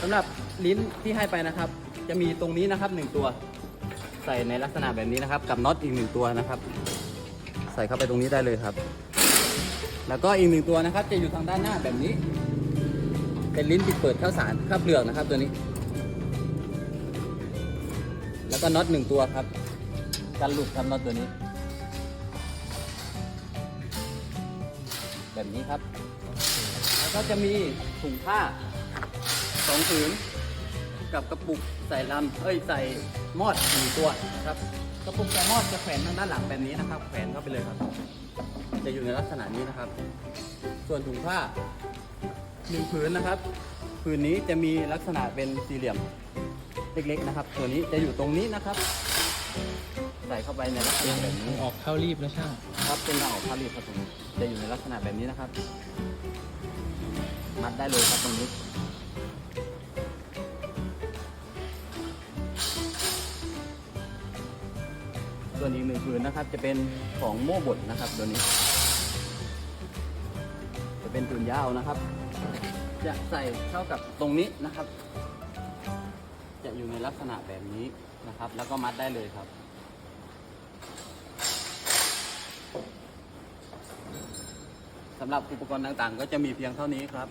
สำหรับลิ้นที่ให้ไปนะครับ จะมีตรงนี้นะครับหนึ่งตัว ใส่ในลักษณะแบบนี้นะครับ กับน็อตอีกหนึ่งตัวนะครับ ใส่เข้าไปตรงนี้ได้เลยครับ แล้วก็อีกหนึ่งตัวนะครับ จะอยู่ทางด้านหน้าแบบนี้ เป็นลิ้นปิดเปิดข้าวสารข้าวเปลือกนะครับ ตัวนี้ แล้วก็น็อตหนึ่งตัวครับกันหลุดครับน็อตตัวนี้ แบบนี้ครับ แล้วก็จะมีถุงผ้า สองผืนกับกระปุกใส่ลำเอ้ยใส่มอดหนึ่งตัวนะครับกระปุกใส่มอดจะแขวนทางด้านหลังแบบนี้นะครับ แขวนเข้าไปเลยครับ จะอยู่ในลักษณะนี้นะครับ ส่วนถุงผ้าหนึ่งผืนนะครับ ผืนนี้จะมีลักษณะเป็นสี่เหลี่ยมเล็กๆนะครับ ตัวนี้จะอยู่ตรงนี้นะครับ ใส่เข้าไปในลักษณะแบบนี้ออกเข้ารีบนะช่างครับเป็นเราออกพารีครับผมจะอยู่ในลักษณะแบบนี้นะครับ มัดได้เลยครับตรงนี้ ส่วนอีกหนึ่งผืนนะครับ จะเป็นของโม่บดนะครับตัวนี้ จะเป็นผืนยาวนะครับ จะใส่เข้ากับตรงนี้นะครับ จะอยู่ในลักษณะแบบนี้นะครับ แล้วก็มัดได้เลยครับสำหรับอุปกรณ์ต่างๆ ก็จะมีเพียงเท่านี้ครับ